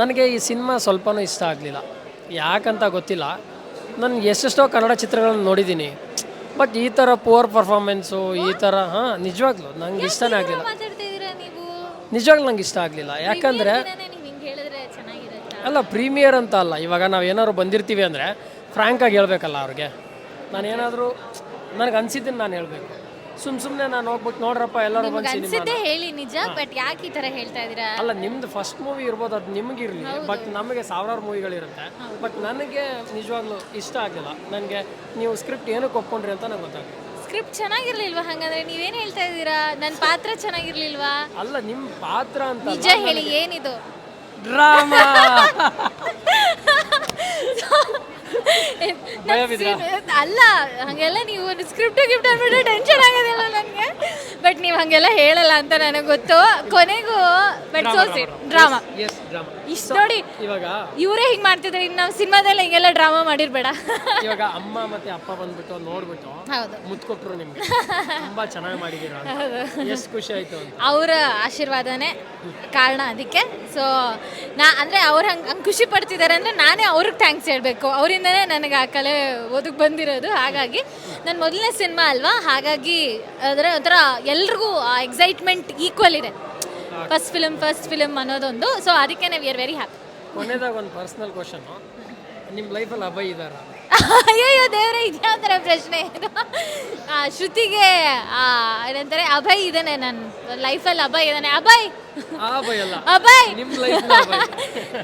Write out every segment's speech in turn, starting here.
ನನಗೆ ಈ ಸಿನಿಮಾ ಸ್ವಲ್ಪನೂ ಇಷ್ಟ ಆಗಲಿಲ್ಲ. ಯಾಕಂತ ಗೊತ್ತಿಲ್ಲ. ನಾನು ಎಷ್ಟೆಷ್ಟೋ ಕನ್ನಡ ಚಿತ್ರಗಳನ್ನ ನೋಡಿದ್ದೀನಿ. ಬಟ್ ಈ ಥರ ಪುವರ್ ಪರ್ಫಾರ್ಮೆನ್ಸು ಈ ಥರ ಹಾಂ ನಿಜವಾಗ್ಲೂ ನಂಗೆ ಇಷ್ಟನೇ ಆಗಲಿಲ್ಲ. ನಿಜವಾಗ್ಲು ನಂಗೆ ಇಷ್ಟ ಆಗಲಿಲ್ಲ. ಯಾಕಂದರೆ ಅಲ್ಲ ಪ್ರೀಮಿಯರ್ ಅಂತ ಅಲ್ಲ. ಇವಾಗ ನಾವು ಏನಾದ್ರು ಬಂದಿರ್ತೀವಿ ಅಂದರೆ ಫ್ರ್ಯಾಂಕಾಗಿ ಹೇಳಬೇಕಲ್ಲ ಅವ್ರಿಗೆ. ನಾನು ಏನಾದರೂ ನನಗೆ ಅನಿಸಿದ್ದನ್ನು ನಾನು ಹೇಳಬೇಕು. ಸುಮ್ಮ ಸುಮ್ನೆ ನಾನು ಹೋಗ್ಬಿಟ್ಟು ನೋಡ್ರಪ್ಪ ಎಲ್ಲರೂ ಬಂದು ಸಿನಿಮಾ ಅನ್ಸಿದ್ದೆ ಹೇಳಿ ನಿಜ ಬಟ್ ಯಾಕೆ ಈ ತರ ಹೇಳ್ತಾ ಇದೀರಾ ಅಲ್ಲ ನಿಮ್ದು ಫಸ್ಟ್ ಮೂವಿ ಇರ್ಬೋದು ಅದು ನಿಮಗಿರಲಿ ಬಟ್ ನಮಗೆ ಸಾವಿರಾರು ಮೂವಿಗಳಿರುತ್ತೆ. ಬಟ್ ನನಗೆ ನಿಜವಾಗ್ಲೂ ಇಷ್ಟ ಆಗಿಲ್ಲ. ನನಗೆ ನೀವು ಸ್ಕ್ರಿಪ್ಟ್ ಏನಕ್ಕೆ ಒಪ್ಕೊಂಡ್ರಿ ಅಂತ ನಂಗೆ ಗೊತ್ತಾಗ ಸ್ಕ್ರಿಪ್ಟ್ ಚೆನ್ನಾಗಿರ್ಲಿಲ್ವಾ? ಹಂಗಂದ್ರೆ ನೀವೇನ್ ಹೇಳ್ತಾ ಇದೀರಾ ನನ್ನ ಪಾತ್ರ ಚೆನ್ನಾಗಿರ್ಲಿಲ್ವಾ? ಅಲ್ಲ ನಿಮ್ಮ ಪಾತ್ರ ಅಂತ ನಿಜ ಹೇಳಿ ಏನಿದು? ಡ್ರಾಮಾ ಅಲ್ಲ, ಹಂಗೆಲ್ಲ ನೀವು ಸ್ಕ್ರಿಪ್ಟ್ ಗಿಫ್ಟ್ ಅಂದ್ಬಿಟ್ಟು ಟೆನ್ಷನ್ ಆಗೋದಿಲ್ಲ ನನಗೆ? ಬಟ್ ನೀವು ಹಂಗೆಲ್ಲ ಹೇಳಲ್ಲ ಅಂತ ನನಗೆ ಗೊತ್ತು. ಕೊನೆಗೂ ಬಟ್ ಸೋಸಿ ಡ್ರಾಮಾ ಎಸ್ ಡ್ರಾಮಾ ಇಷ್ಟು ನೋಡಿ ಇವಾಗ ಇವರೇ ಹಿಂಗೆ ಮಾಡ್ತಿದ್ರೆ ಇನ್ನು ನಾವು ಸಿನಿಮಾದಲ್ಲಿ ಹಿಂಗೆಲ್ಲ ಡ್ರಾಮಾ ಮಾಡಿರ್ಬೇಡ. ಇವಾಗ ಅಮ್ಮ ಮತ್ತೆ ಅಪ್ಪ ಬಂದ್ಬಿಟ್ಟು ನೋಡ್ಬಿಟ್ಟು ಹೌದು. ಮುತ್ತು ಕೊಟ್ರು ನಿಮ್ಗೆ. ತುಂಬಾ ಚೆನ್ನಾಗಿ ಮಾಡಿದ್ದೀರಾ ಎಷ್ಟು ಖುಷಿ ಆಯ್ತು ಅಂತ. ಅವರ ಆಶೀರ್ವಾದನೇ ಕಾರಣ ಅದಕ್ಕೆ. ಸೊ ನಾ ಅಂದರೆ ಅವ್ರು ಹಂಗೆ ಹಂಗ್ ಖುಷಿ ಪಡ್ತಿದ್ದಾರೆ ಅಂದರೆ ನಾನೇ ಅವ್ರಿಗೆ ಥ್ಯಾಂಕ್ಸ್ ಹೇಳಬೇಕು. ಅವರಿಂದನೇ ನನಗೆ ಆ ಕಲೆ ಓದಕ್ಕೆ ಬಂದಿರೋದು. ಹಾಗಾಗಿ ನನ್ನ ಮೊದಲನೇ ಸಿನಿಮಾ ಅಲ್ವಾ? ಹಾಗಾಗಿ ಅದರ ಒಂಥರ ಎಲ್ರಿಗೂ ಆ ಎಕ್ಸೈಟ್ಮೆಂಟ್ ಈಕ್ವಲ್ ಇದೆ. ಫಸ್ಟ್ ಫಿಲಮ್ ಫಸ್ಟ್ ಫಿಲಮ್ ಅನ್ನೋದೊಂದು. ಸೊ ಅದಕ್ಕೆ ವಿ ಆರ್ ವೆರಿ ಹ್ಯಾಪಿ ಕೊನೆದಾಗ ಒಂದು ಪರ್ಸನಲ್ ಕ್ವಶನ್ ನಿಮ್ಮ ಲೈಫಲ್ಲಿ ಅಭಯ್ ಇದಾರ ಅಯ್ಯೋ ದೇವರೇ ಇದ್ಯಾವ ಥರ ಪ್ರಶ್ನೆ ಇದು? ಆ, ಶ್ರುತಿಗೆ ಆ, ಏನಂತಾರೆ ಅಭಯ್ ಇದ್ದಾನೆ ನನ್ನ ಲೈಫಲ್ಲಿ ಅಭಯ್ ಇದ್ದಾನೆ. ಅಭಯ್! ಆ ಅಭಯ್ ಅಲ್ಲ. ಅಭಯ್! ನಿಮ್ಮ ಲೈಫ್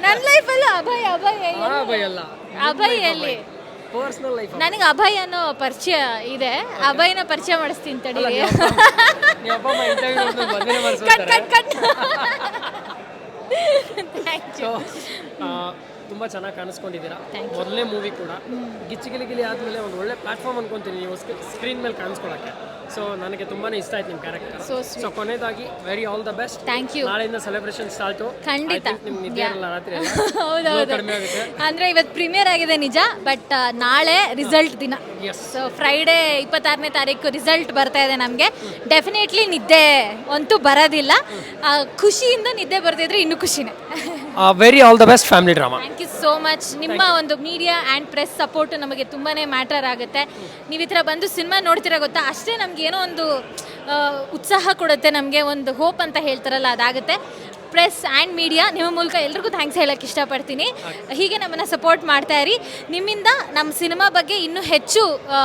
ನನ್ನ ಲೈಫಲ್ಲೂ ಅಭಯ್ ಅಭಯ್ ಆ ಅಭಯ್ ಅಲ್ಲ. ಅಭಯ್ ಎಲ್ಲಿ? ಪರ್ಸನಲ್ ಲೈಫ್ ನನಗೆ ಅಭಯ್ ಅನ್ನೋ ಪರಿಚಯ ಇದೆ. ಅಭಯ್ನ ಪರಿಚಯ ಮಾಡಿಸ್ತೀನಿ ತಡಿ. ಕಟ್ ತುಂಬ ಚೆನ್ನಾಗಿ ಕಾಣಿಸ್ಕೊಂಡಿದ್ದೀರಾ. ಮೊದಲನೇ ಮೂವಿ ಕೂಡ. ಗಿಚ್ಚಿ ಗಿಲಿ ಗಿಲಿ ಆದ್ಮೇಲೆ ಒಂದು ಒಳ್ಳೆ ಪ್ಲಾಟ್ಫಾರ್ಮ್ ಅನ್ಕೊಂತೀನಿ ನೀವು ಸ್ಕ್ರೀನ್ ಮೇಲೆ ಕಾಣಿಸ್ಕೊಳಕ್ಕೆ. ಸೊ ನನಗೆ ತುಂಬಾನೇ ಇಷ್ಟ ಆಯ್ತು ನಿಮ್ಮ ಕ್ಯಾರೆಕ್ಟರ್ So ಸೊ ಕೊನೆಯದಾಗಿ very all the best thank you ನಾಳೆಯಿಂದ ಸೆಲೆಬ್ರೇಷನ್ ಸ್ಟಾರ್ಟು ಖಂಡಿತ. ನಿಮ್ಗೆ ನಿದ್ದೆ ಇರಲ್ಲ ರಾತ್ರಿ ಎಲ್ಲ. ಹೌದೌದು. ಕಡಿಮೆ ಆಗುತ್ತೆ. ಅಂದ್ರೆ ಇವತ್ತು ಪ್ರೀಮಿಯರ್ ಆಗಿದೆ ನಿಜ ಬಟ್ ನಾಳೆ ರಿಸಲ್ಟ್ ದಿನ. ಸೊ ಫ್ರೈಡೇ ಇಪ್ಪತ್ತಾರನೇ ತಾರೀಕು ರಿಸಲ್ಟ್ ಬರ್ತಾ ಇದೆ ನಮಗೆ. ಡೆಫಿನೆಟ್ಲಿ ನಿದ್ದೆ ಅಂತೂ ಬರೋದಿಲ್ಲ. ಆ, ಖುಷಿಯಿಂದ ನಿದ್ದೆ ಬರ್ತಿದ್ರೆ ಇನ್ನೂ ಖುಷಿನೇ. Very all the best family drama thank you so much ನಿಮ್ಮ ಒಂದು ಮೀಡಿಯಾ ಆ್ಯಂಡ್ ಪ್ರೆಸ್ ಸಪೋರ್ಟ್ ನಮಗೆ ತುಂಬಾ ಮ್ಯಾಟರ್ ಆಗುತ್ತೆ. ನೀವು ಈ ಥರ ಬಂದು ಸಿನಿಮಾ ನೋಡ್ತೀರಾ ಗೊತ್ತಾ? ಅಷ್ಟೇ ನಮ್ಗೆ ಏನೋ ಒಂದು ಆ, ಉತ್ಸಾಹ ಕೊಡುತ್ತೆ ನಮಗೆ ಒಂದು ಹೋಪ್ ಅಂತ ಹೇಳ್ತಾರಲ್ಲ ಅದಾಗುತ್ತೆ. ಪ್ರೆಸ್ ಆ್ಯಂಡ್ ಮೀಡಿಯಾ ನಿಮ್ಮ ಮೂಲಕ ಎಲ್ರಿಗೂ ಥ್ಯಾಂಕ್ಸ್ ಹೇಳಕ್ಕೆ ಇಷ್ಟಪಡ್ತೀನಿ. ಹೀಗೆ ನಮ್ಮನ್ನು ಸಪೋರ್ಟ್ ಮಾಡ್ತಾ ಇರಿ. ನಿಮ್ಮಿಂದ ನಮ್ಮ ಸಿನಿಮಾ ಬಗ್ಗೆ ಇನ್ನೂ ಹೆಚ್ಚು ಆ,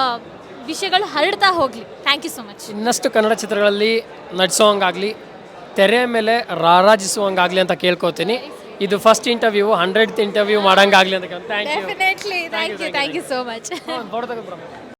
ವಿಷಯಗಳು ಹರಡ್ತಾ ಹೋಗಲಿ. ಥ್ಯಾಂಕ್ ಯು ಸೊ ಮಚ್ ಇನ್ನಷ್ಟು ಕನ್ನಡ ಚಿತ್ರಗಳಲ್ಲಿ ನಟಿಸೋಂಗಾಗಲಿ ತೆರೆ ಮೇಲೆ ರಾರಾಜಿಸುವಂಗಾಗಲಿ ಅಂತ ಕೇಳ್ಕೊತೀನಿ. ಇದು ಫಸ್ಟ್ ಇಂಟರ್ವ್ಯೂ ಹಂಡ್ರೆಡ್ ಇಂಟರ್ವ್ಯೂ ಮಾಡಂಗಾಗ್ಲಿ ಅಂತ thank you definitely thank you thank you so much